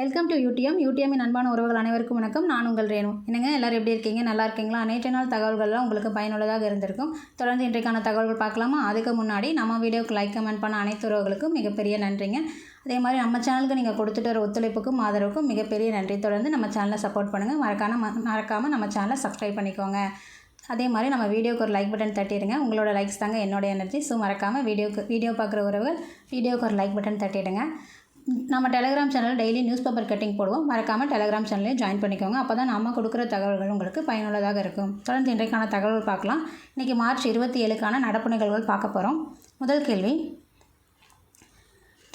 Welcome to UTM யூடிஎம்மின் அன்பான உறவுகள் அனைவருக்கும் வணக்கம். நான் உங்கள் ரேணு. என்னங்க எல்லோரும் எப்படி இருக்கீங்க? நல்லா இருக்கீங்களா? நேற்று நாள் தகவல்கள்லாம் உங்களுக்கு பயனுள்ளதாக இருந்திருக்கும். தொடர்ந்து இன்றைக்கான தகவல்கள் பார்க்கலாமா? அதுக்கு முன்னாடி நம்ம வீடியோக்கு லைக் கமெண்ட் பண்ண அனைத்து உறவுகளுக்கும் மிகப்பெரிய நன்றிங்க. அதே மாதிரி நம்ம சேனலுக்கு நீங்கள் கொடுத்துட்டு வர ஒத்துழைப்புக்கும் ஆதரவுக்கும் மிகப்பெரிய நன்றி. தொடர்ந்து நம்ம சேனலை சப்போர்ட் பண்ணுங்கள் மறக்காம மறக்காமல் நம்ம சேனலை சப்ஸ்கிரைப் பண்ணிக்கோங்க. அதே மாதிரி நம்ம வீடியோக்கு ஒரு லைக் பட்டன் தட்டிடுங்க. உங்களோட லைக்ஸ் தாங்க என்னோட எனர்ஜி ஸோ மறக்காமல் வீடியோக்கு வீடியோ பார்க்குற உறவுகள் வீடியோக்கு ஒரு லைக் பட்டன் தட்டிடுங்க. நம்ம telegram channel daily news paper cutting போடுவோம். மறக்காமல் டெலிகிராம் சேனலையும் ஜாயின் பண்ணிக்கோங்க. அப்போ தான் நம்ம கொடுக்குற தகவல்கள் உங்களுக்கு பயனுள்ளதாக இருக்கும். தொடர்ந்து இன்றைக்கான தகவல் பார்க்கலாம். இன்றைக்கி மார்ச் இருபத்தி ஏழுக்கான நடப்பு நிகழ்வுகள் பார்க்க போகிறோம் முதல் கேள்வி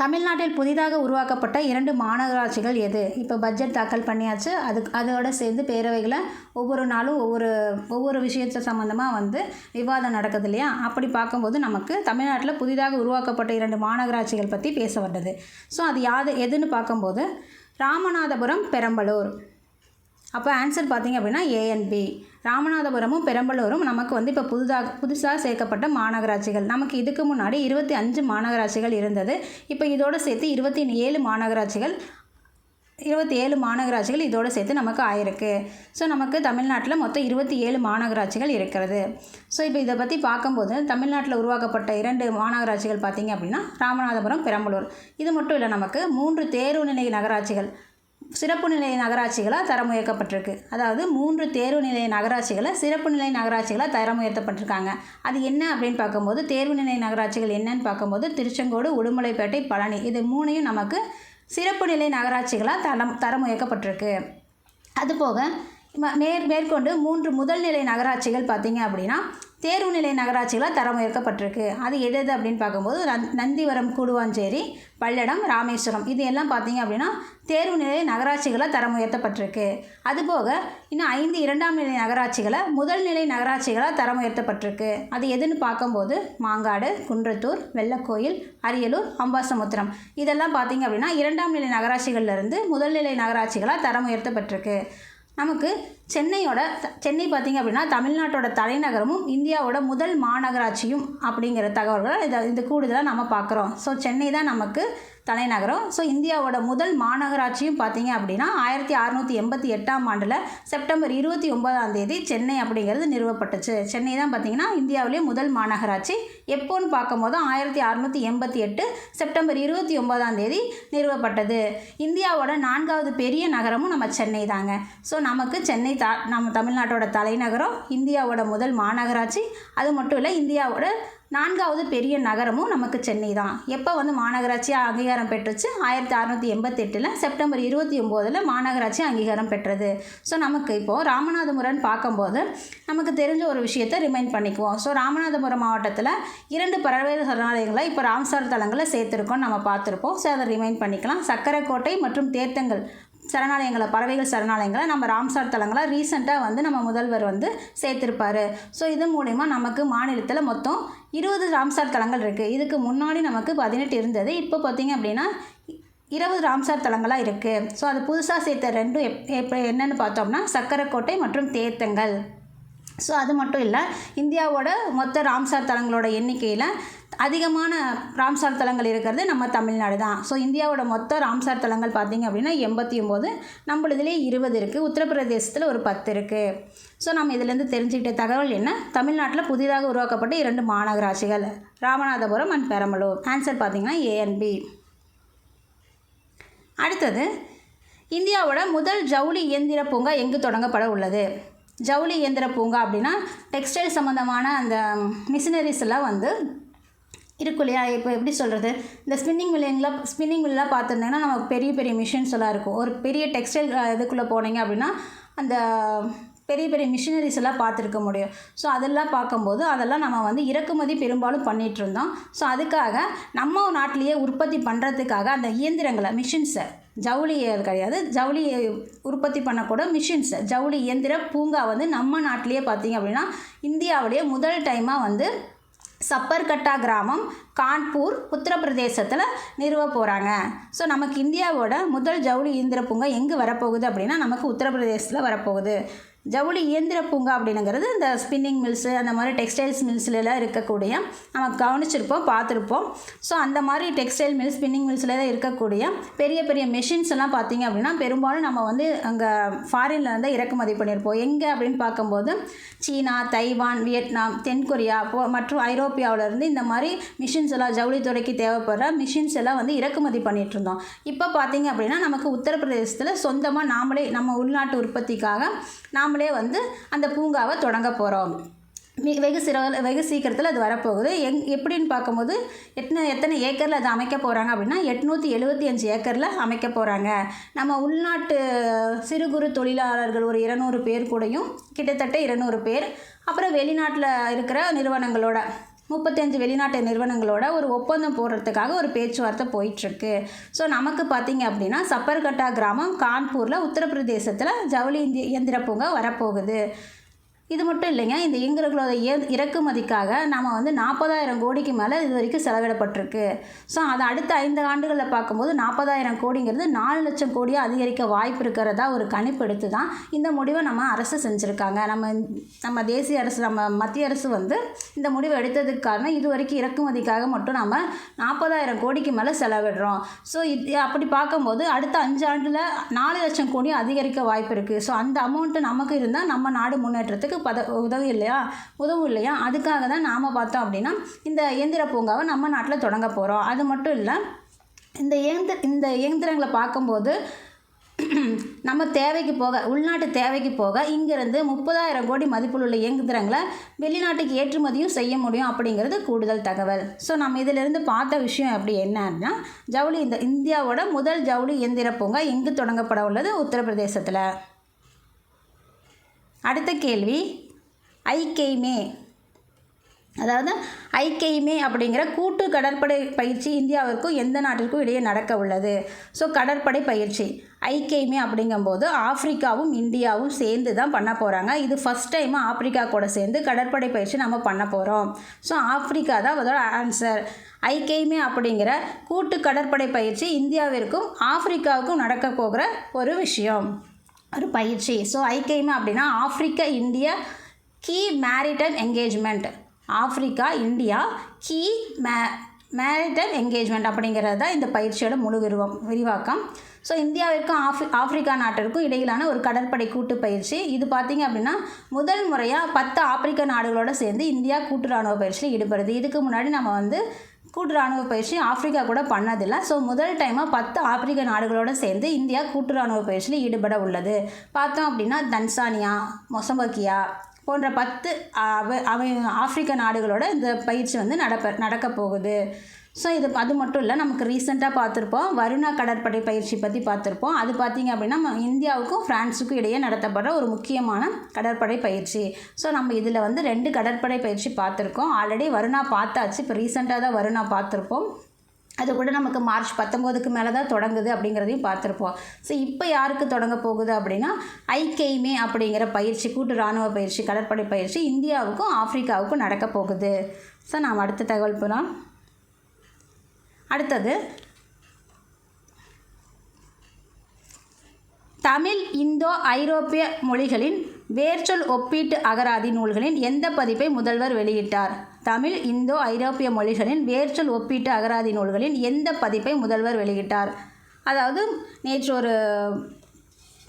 தமிழ்நாட்டில் புதிதாக உருவாக்கப்பட்ட இரண்டு மாநகராட்சிகள் எது? இப்போ பட்ஜெட் தாக்கல் பண்ணியாச்சு. அதுக்கு அதோட சேர்ந்து பேரவைகளை ஒவ்வொரு நாளும் ஒவ்வொரு ஒவ்வொரு விஷயத்தை சம்மந்தமாக வந்து விவாதம் நடக்குது இல்லையா? அப்படி பார்க்கும்போது நமக்கு தமிழ்நாட்டில் புதிதாக உருவாக்கப்பட்ட இரண்டு மாநகராட்சிகள் பற்றி பேச வந்தது. ஸோ அது யாது எதுன்னு பார்க்கும்போது ராமநாதபுரம் பெரம்பலூர். அப்போ ஆன்சர் பார்த்தீங்க அப்படின்னா ஏஎன்பி ராமநாதபுரமும் பெரம்பலூரும் நமக்கு வந்து இப்போ புதுதாக புதுசாக சேர்க்கப்பட்ட மாநகராட்சிகள். நமக்கு இதுக்கு முன்னாடி இருபத்தி அஞ்சு மாநகராட்சிகள் இருந்தது. இப்போ இதோடு சேர்த்து இருபத்தி ஏழு மாநகராட்சிகள் இருபத்தி ஏழு மாநகராட்சிகள் இதோடு சேர்த்து நமக்கு ஆயிருக்கு. ஸோ நமக்கு தமிழ்நாட்டில் மொத்தம் இருபத்தி ஏழு மாநகராட்சிகள் இருக்கிறது. ஸோ இப்போ இதை பற்றி பார்க்கும்போது தமிழ்நாட்டில் உருவாக்கப்பட்ட இரண்டு மாநகராட்சிகள் பார்த்திங்க அப்படின்னா ராமநாதபுரம் பெரம்பலூர். இது மட்டும் இல்லை நமக்கு மூன்று தேர்வு நிலை நகராட்சிகள். சிறப்பு நிலை நகராட்சிகளாக தரம் உயர்த்தப்பட்டிருக்கு அதாவது மூன்று தேர்வு நிலை நகராட்சிகளை சிறப்பு நிலை நகராட்சிகளாக தரம் உயர்த்தப்பட்டிருக்காங்க அது என்ன அப்படின்னு பார்க்கும்போது தேர்வு நிலை நகராட்சிகள் என்னன்னு பார்க்கும்போது திருச்செங்கோடு உடுமலைப்பேட்டை பழனி இது மூணையும் நமக்கு சிறப்பு நிலை நகராட்சிகளாக தரம் தரம் உயர்த்தப்பட்டிருக்கு அதுபோக மேற் மேற்கொண்டு மூன்று முதல் நிலை நகராட்சிகள் பார்த்திங்க அப்படின்னா தேர்வு நிலை நகராட்சிகளாக தரம் உயர்த்தப்பட்டிருக்கு அது எது எது அப்படின்னு பார்க்கும்போது நந் நந்திவரம் கூடுவாஞ்சேரி பல்லடம் ராமேஸ்வரம் இது எல்லாம் பார்த்திங்க அப்படின்னா தேர்வு நிலை நகராட்சிகளாக தரம் உயர்த்தப்பட்டிருக்கு அதுபோக இன்னும் ஐந்து இரண்டாம் நிலை நகராட்சிகளை முதல் நிலை நகராட்சிகளாக தரம் உயர்த்தப்பட்டிருக்கு அது எதுன்னு பார்க்கும்போது மாங்காடு குன்றத்தூர் வெள்ளக்கோயில் அரியலூர் அம்பாசமுத்திரம். இதெல்லாம் பார்த்திங்க அப்படின்னா இரண்டாம் நிலை நகராட்சிகள்லேருந்து முதல்நிலை நகராட்சிகளாக தரம் உயர்த்தப்பட்டிருக்கு நமக்கு சென்னையோட சென்னை பார்த்திங்க அப்படின்னா தமிழ்நாட்டோட தலைநகரமும் இந்தியாவோட முதல் மாநகராட்சியும் அப்படிங்கிற தகவல்களை இதை இந்த கூடுதலாக நம்ம பார்க்குறோம். ஸோ சென்னை தான் நமக்கு தலைநகரம். ஸோ இந்தியாவோட முதல் மாநகராட்சியும் பார்த்தீங்க அப்படின்னா ஆயிரத்தி அறநூற்றி எண்பத்தி எட்டாம் ஆண்டில் செப்டம்பர் இருபத்தி ஒன்பதாம் தேதி சென்னை அப்படிங்கிறது நிறுவப்பட்டுச்சு. சென்னை தான் பார்த்திங்கன்னா இந்தியாவிலே முதல் மாநகராட்சி. எப்போன்னு பார்க்கும்போது ஆயிரத்தி அறநூற்றி எண்பத்தி எட்டு செப்டம்பர் இருபத்தி ஒன்பதாம் தேதி நிறுவப்பட்டது. இந்தியாவோட நான்காவது பெரிய நகரமும் நம்ம சென்னை தாங்க. ஸோ நமக்கு சென்னை த நம்ம தமிழ்நாட்டோட தலைநகரம் இந்தியாவோட முதல் மாநகராட்சி. அது மட்டும் இல்லை இந்தியாவோட நான்காவது பெரிய நகரமும் நமக்கு சென்னை தான். எப்போ வந்து மாநகராட்சியாக அங்கீகாரம் பெற்றுச்சு? ஆயிரத்தி அறநூற்றி எண்பத்தெட்டில் செப்டம்பர் இருபத்தி ஒம்போதில் மாநகராட்சி அங்கீகாரம் பெற்றது. ஸோ நமக்கு இப்போது ராமநாதபுரம் பார்க்கும்போது நமக்கு தெரிஞ்ச ஒரு விஷயத்தை ரிமைண்ட் பண்ணிக்குவோம். ஸோ ராமநாதபுரம் மாவட்டத்தில் இரண்டு பறவை சரணாலயங்களை இப்போ ராம்சார் தலங்களை சேர்த்துருக்கோம் நம்ம பார்த்துருப்போம். ஸோ அதை ரிமைண்ட் பண்ணிக்கலாம். சக்கரைக்கோட்டை மற்றும் தேர்த்தங்கள் சரணாலயங்களை பறவைகள் சரணாலயங்களை நம்ம ராம்சார் தலங்களை ரீசெண்டாக வந்து நம்ம முதல்வர் வந்து சேர்த்துருப்பார். ஸோ இது மூலிமா நமக்கு மாநிலத்தில் மொத்தம் இருபது ராம்சார் தலங்கள் இருக்குது இதுக்கு முன்னாடி நமக்கு பதினெட்டு இருந்தது. இப்போ பார்த்திங்க அப்படின்னா இருபது ராம்சார் தலங்களாக இருக்குது ஸோ அது புதுசாக சேர்த்த ரெண்டும் எப் எப்போ என்னென்னு பார்த்தோம்னா சக்கரைக்கோட்டை மற்றும் தேர்த்தங்கள். ஸோ அது மட்டும் இல்லை இந்தியாவோட மொத்த ராம்சார் தலங்களோட எண்ணிக்கையில் அதிகமான ராம்சார் தலங்கள் இருக்கிறது நம்ம தமிழ்நாடு தான். ஸோ இந்தியாவோட மொத்த ராம்சார் தலங்கள் பார்த்திங்க அப்படின்னா எண்பத்தி ஒம்பது நம்மளதுலேயே இருபது இருக்குது உத்தரப்பிரதேசத்தில் ஒரு பத்து இருக்குது ஸோ நம்ம இதிலேருந்து தெரிஞ்சுக்கிட்ட தகவல் என்ன? தமிழ்நாட்டில் புதிதாக உருவாக்கப்பட்ட இரண்டு மாநகராட்சிகள் ராமநாதபுரம் அண்ட் பெரம்பலூர். ஆன்சர் பார்த்திங்கன்னா ஏஎன்பி அடுத்தது இந்தியாவோட முதல் ஜவுளி இயந்திர பூங்கா எங்கு தொடங்கப்பட உள்ளது? ஜவுளி இயந்திர பூங்கா அப்படின்னா டெக்ஸ்டைல் சம்மந்தமான அந்த மிஷினரிஸ் எல்லாம் வந்து இருக்கும் இல்லையா? இப்போ எப்படி சொல்கிறது இந்த ஸ்பின்னிங் மில்லிங்கில் ஸ்பின்னிங் மில்லாம் பார்த்துருந்தீங்கன்னா நமக்கு பெரிய பெரிய மிஷின்ஸ் எல்லாம் இருக்கும். ஒரு பெரிய டெக்ஸ்டைல் இதுக்குள்ளே போனீங்க அப்படின்னா அந்த பெரிய பெரிய மிஷினரிஸ் எல்லாம் பார்த்துருக்க முடியும். ஸோ அதெல்லாம் பார்க்கும்போது அதெல்லாம் நம்ம வந்து இறக்குமதி பெரும்பாலும் பண்ணிகிட்டு இருந்தோம். ஸோ அதுக்காக நம்ம நாட்டிலேயே உற்பத்தி பண்ணுறதுக்காக அந்த இயந்திரங்களை மிஷின்ஸை ஜவுளி கிடையாது. ஜவுளி உற்பத்தி பண்ணக்கூட மிஷின்ஸ் ஜவுளி இயந்திர பூங்கா வந்து நம்ம நாட்டிலேயே பார்த்திங்க அப்படின்னா இந்தியாவிலேயே முதல் டைமாக வந்து சப்பர்கட்டா கிராமம் கான்பூர் உத்தரப்பிரதேசத்தில் நிறுவ போகிறாங்க ஸோ நமக்கு இந்தியாவோட முதல் ஜவுளி இயந்திர பூங்கா எங்கே வரப்போகுது அப்படின்னா நமக்கு உத்தரப்பிரதேசத்தில் வரப்போகுது. ஜவுளி இயந்திர பூங்கா அப்படிங்கிறது இந்த ஸ்பின்னிங் மில்ஸு அந்த மாதிரி டெக்ஸ்டைல்ஸ் மில்ஸ்லலாம் இருக்கக்கூடிய நம்ம கவனிச்சிருப்போம் பார்த்துருப்போம். ஸோ அந்த மாதிரி டெக்ஸ்டைல் மில் ஸ்பின்னிங் மில்ஸில் இருக்கக்கூடிய பெரிய பெரிய மெஷின்ஸ் எல்லாம் பார்த்தீங்க அப்படின்னா பெரும்பாலும் நம்ம வந்து அங்கே ஃபாரின்ல இருந்து இறக்குமதி பண்ணியிருப்போம். எங்கே அப்படின்னு பார்க்கும்போது சீனா தைவான் வியட்நாம் தென்கொரியா மற்றும் ஐரோப்பியாவிலேருந்து இந்த மாதிரி மிஷின்ஸ் எல்லாம் ஜவுளித்துறைக்கு தேவைப்படுற மிஷின்ஸ் எல்லாம் வந்து இறக்குமதி பண்ணிகிட்டு இருந்தோம் இப்போ பார்த்தீங்க அப்படின்னா நமக்கு உத்தரப்பிரதேசத்தில் சொந்தமாக நாமளே நம்ம உள்நாட்டு உற்பத்திக்காக நாம் நாமளே வந்து அந்த பூங்காவை தொடங்க போகிறோம் வெகு சிற வெகு சீக்கிரத்தில் அது வரப்போகுது. எங் எப்படின்னு பார்க்கும்போது எத்தனை எத்தனை ஏக்கரில் அது அமைக்க போகிறாங்க அப்படின்னா எட்நூற்றி எழுபத்தி அஞ்சு ஏக்கரில் அமைக்க போகிறாங்க நம்ம உள்நாட்டு சிறு குறு தொழிலாளர்கள் ஒரு இருநூறு பேர் கூடயும் கிட்டத்தட்ட இருநூறு பேர். அப்புறம் வெளிநாட்டில் இருக்கிற நிறுவனங்களோட முப்பத்தஞ்சு வெளிநாட்டு நிறுவனங்களோட ஒரு ஒப்பந்தம் போடுறதுக்காக ஒரு பேச்சுவார்த்தை போயிட்டுருக்கு. ஸோ நமக்கு பார்த்தீங்க அப்படின்னா சப்பர்கட்டா கிராமம் கான்பூரில் உத்தரப்பிரதேசத்தில் ஜவுளி இந்திய இயந்திர பூங்கா வரப்போகுது. இது மட்டும் இல்லைங்க இந்த இயந்திரங்களோட இறக்குமதிக்காக நம்ம வந்து நாற்பதாயிரம் கோடிக்கு மேலே இது வரைக்கும் செலவிடப்பட்டிருக்கு. ஸோ அதை அடுத்த ஐந்து ஆண்டுகளில் பார்க்கும்போது நாற்பதாயிரம் கோடிங்கிறது நாலு லட்சம் கோடியாக அதிகரிக்க வாய்ப்பு இருக்கிறதா ஒரு கணிப்பு எடுத்து தான் இந்த முடிவை நம்ம அரசு செஞ்சுருக்காங்க. நம்ம நம்ம தேசிய அரசு நம்ம மத்திய அரசு வந்து இந்த முடிவை எடுத்ததுக்கு காரணம் இது வரைக்கும் இறக்குமதிக்காக மட்டும் நம்ம நாற்பதாயிரம் கோடிக்கு மேலே செலவிடுறோம். ஸோ இது அப்படி பார்க்கும்போது அடுத்த அஞ்சு ஆண்டில் நாலு லட்சம் கோடி அதிகரிக்க வாய்ப்பு இருக்குது ஸோ அந்த அமௌண்ட்டு நமக்கு இருந்தால் நம்ம நாடு முன்னேற்றத்துக்கு பத உதவி இல்லையா? உதவும் இல்லையா? அதுக்காக தான் நாம் பார்த்தோம் அப்படின்னா இந்த இயந்திர பூங்காவை நம்ம நாட்டில் தொடங்க போகிறோம் அது மட்டும் இல்லை இந்த இயந்திர இந்த இயந்திரங்களை பார்க்கும்போது நம்ம தேவைக்கு போக உள்நாட்டு தேவைக்கு போக இங்கேருந்து முப்பதாயிரம் கோடி மதிப்பில் உள்ள இயந்திரங்களை வெளிநாட்டுக்கு ஏற்றுமதியும் செய்ய முடியும் அப்படிங்கிறது கூடுதல் தகவல். ஸோ நம்ம இதிலிருந்து பார்த்த விஷயம் எப்படி என்னன்னா ஜவுளி இந்த இந்தியாவோட முதல் ஜவுளி இயந்திர பூங்கா எங்கு தொடங்கப்பட உள்ளது உத்தரப்பிரதேசத்தில். அடுத்த கேள்வி ஐகெய்மே அதாவது ஐகெய்மே அப்படிங்கிற கூட்டு கடற்படை பயிற்சி இந்தியாவிற்கும் எந்த நாட்டிற்கும் இடையே நடக்க உள்ளது. ஸோ கடற்படை பயிற்சி. ஐகெய்மே அப்படிங்கும்போது ஆப்பிரிக்காவும் இந்தியாவும் சேர்ந்து தான் பண்ண போகிறாங்க இது ஃபஸ்ட் டைம் ஆப்பிரிக்கா கூட சேர்ந்து கடற்படை பயிற்சி நம்ம பண்ண போகிறோம் ஸோ ஆப்பிரிக்கா தான் அதோட ஆன்சர் ஐகெய்மே அப்படிங்கிற கூட்டு கடற்படை பயிற்சி இந்தியாவிற்கும் ஆப்பிரிக்காவுக்கும் நடக்க போகிற ஒரு விஷயம். ஒரு பயிற்சி ஸோ ஐகேமே அப்படின்னா Africa India key maritime engagement. Africa India key மே மேரிடைம் என்கேஜ்மெண்ட் அப்படிங்கிறது தான் இந்த பயிற்சியோட முழு விரிவம் விரிவாக்கம். ஸோ இந்தியாவிற்கும் ஆஃப்ரி ஆப்பிரிக்கா நாட்டிற்கும் இடையிலான ஒரு கடற்படை கூட்டு பயிற்சி. இது பார்த்திங்க அப்படின்னா முதல் முறையாக பத்து ஆப்பிரிக்க நாடுகளோடு சேர்ந்து இந்தியா கூட்டு ராணுவ பயிற்சியில் ஈடுபடுது. இதுக்கு முன்னாடி நம்ம வந்து கூட்டு ராணுவ பயிற்சி ஆப்பிரிக்கா கூட பண்ணதில்லை. ஸோ முதல் டைமாக பத்து ஆப்பிரிக்க நாடுகளோடு சேர்ந்து இந்தியா கூட்டு ராணுவ பயிற்சியில் ஈடுபட உள்ளது. பார்த்தோம் அப்படின்னா தன்சானியா மொசம்பக்கியா போன்ற பத்து அவ அவை ஆப்பிரிக்க நாடுகளோட இந்த பயிற்சி வந்து நடப்ப நடக்க போகுது. ஸோ இது அது மட்டும் இல்லை நமக்கு ரீசெண்டாக பார்த்துருப்போம் வருணா கடற்படை பயிற்சி பற்றி பார்த்துருப்போம். அது பார்த்திங்க அப்படின்னா நம்ம இந்தியாவுக்கும் ஃப்ரான்ஸுக்கும் இடையே நடத்தப்படுற ஒரு முக்கியமான கடற்படை பயிற்சி. ஸோ நம்ம இதில் வந்து ரெண்டு கடற்படை பயிற்சி பார்த்துருக்கோம். ஆல்ரெடி வருணா பார்த்தாச்சு. இப்போ ரீசெண்டாக தான் வருணா பார்த்துருப்போம். அது கூட நமக்கு மார்ச் பத்தொம்போதுக்கு மேலே தான் தொடங்குது அப்படிங்கிறதையும் பார்த்துருப்போம். ஸோ இப்போ யாருக்கு தொடங்க போகுது அப்படின்னா ஐகெய்மே அப்படிங்கிற பயிற்சி கூட்டு இராணுவ பயிற்சி கடற்படை பயிற்சி இந்தியாவுக்கும் ஆப்பிரிக்காவுக்கும் நடக்க போகுது. ஸோ நாம் அடுத்த தகவல் போகலாம் அடுத்தது தமிழ் இந்தோ ஐரோப்பிய மொழிகளின் வேர்ச்சொல் ஒப்பீட்டு அகராதி நூல்களின் எந்த பதிப்பை முதல்வர் வெளியிட்டார்? தமிழ் இந்தோ ஐரோப்பிய மொழிகளின் வேர்ச்சொல் ஒப்பீட்டு அகராதி நூல்களின் எந்த பதிப்பை முதல்வர் வெளியிட்டார்? அதாவது நேற்று ஒரு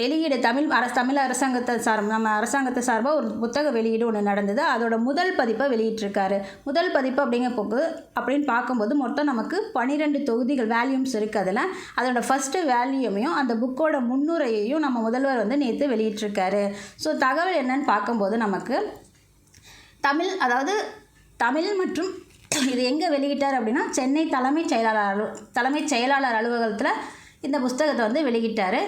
வெளியீடு தமிழ் அரசு தமிழ் அரசாங்கத்தை சார் நம்ம அரசாங்கத்தை சார்பாக ஒரு புத்தக வெளியீடு ஒன்று நடந்தது. அதோட முதல் பதிப்பை வெளியிட்டிருக்காரு. முதல் பதிப்பு அப்படிங்க போக்கு அப்படின்னு பார்க்கும்போது மொத்தம் நமக்கு பன்னிரெண்டு தொகுதிகள் வேல்யூம்ஸ் இருக்குது அதில். அதோட ஃபஸ்ட்டு வேல்யூமையும் அந்த புக்கோட முன்னுரையையும் நம்ம முதல்வர் வந்து நேற்று வெளியிட்டிருக்காரு. ஸோ தகவல் என்னன்னு பார்க்கும்போது நமக்கு தமிழ் அதாவது தமிழ் மற்றும் இது எங்கே வெளியிட்டார் அப்படின்னா சென்னை தலைமைச் செயலாளர் அலு தலைமைச் செயலாளர் அலுவலகத்தில் இந்த புஸ்தகத்தை வந்து வெளியிட்டார்.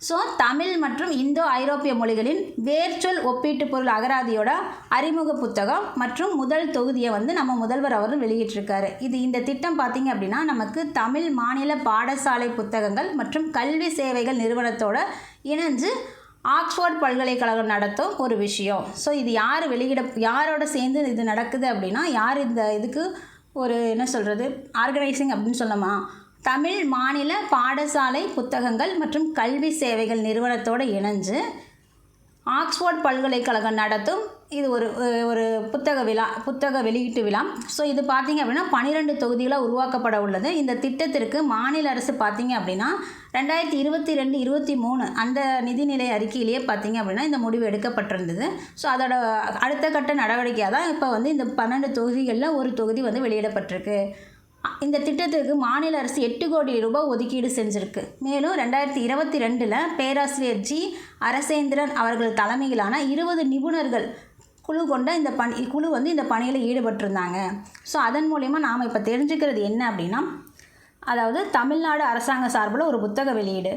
ஸோ தமிழ் மற்றும் இந்தோ ஐரோப்பிய மொழிகளின் வேர்ச்சொல் ஒப்பீட்டு பொருள் அகராதியோட அறிமுக புத்தகம் மற்றும் முதல் தொகுதியை வந்து நம்ம முதல்வர் அவர் வெளியிட்டிருக்காரு. இது இந்த திட்டம் பார்த்திங்க அப்படின்னா நமக்கு தமிழ் மாநில பாடசாலை புத்தகங்கள் மற்றும் கல்வி சேவைகள் நிறுவனத்தோட இணைஞ்சு ஆக்ஸ்ஃபோர்ட் பல்கலைக்கழகம் நடத்தும் ஒரு விஷயம். ஸோ இது யார் வெளியிட யாரோட சேர்ந்து இது நடக்குது அப்படின்னா யார் இந்த இதுக்கு ஒரு என்ன சொல்கிறது ஆர்கனைசிங் அப்படின்னு சொல்லலாமா தமிழ் மாநில பாடசாலை புத்தகங்கள் மற்றும் கல்வி சேவைகள் நிறுவனத்தோடு இணைஞ்சு ஆக்ஸ்ஃபோர்ட் பல்கலைக்கழகம் நடத்தும் இது ஒரு ஒரு புத்தக விழா புத்தக வெளியீட்டு விழா. ஸோ இது பார்த்திங்க அப்படின்னா பன்னிரெண்டு தொகுதிகளாக உருவாக்கப்பட உள்ளது. இந்த திட்டத்திற்கு மாநில அரசு பார்த்தீங்க அப்படின்னா ரெண்டாயிரத்தி இருபத்தி ரெண்டு இருபத்தி மூணு அந்த நிதிநிலை அறிக்கையிலேயே பார்த்தீங்க அப்படின்னா இந்த முடிவு எடுக்கப்பட்டிருந்தது. ஸோ அதோட அடுத்த கட்ட நடவடிக்கையாக தான் இப்போ வந்து இந்த பன்னெண்டு தொகுதிகளில் ஒரு தொகுதி வந்து வெளியிடப்பட்டிருக்கு. இந்த திட்டத்திற்கு மாநில அரசு எட்டு கோடி ரூபாய் ஒதுக்கீடு செஞ்சிருக்கு. மேலும் ரெண்டாயிரத்தி இருபத்தி ரெண்டில் பேராசிரியர் ஜி. அரசேந்திரன் அவர்கள் தலைமையிலான இருபது நிபுணர்கள் குழு கொண்ட இந்த பணி குழு வந்து இந்த பணியில் ஈடுபட்டிருந்தாங்க. ஸோ அதன் மூலிமா நாம் இப்போ தெரிஞ்சுக்கிறது என்ன அப்படின்னா அதாவது தமிழ்நாடு அரசாங்க சார்பில் ஒரு புத்தக வெளியீடு.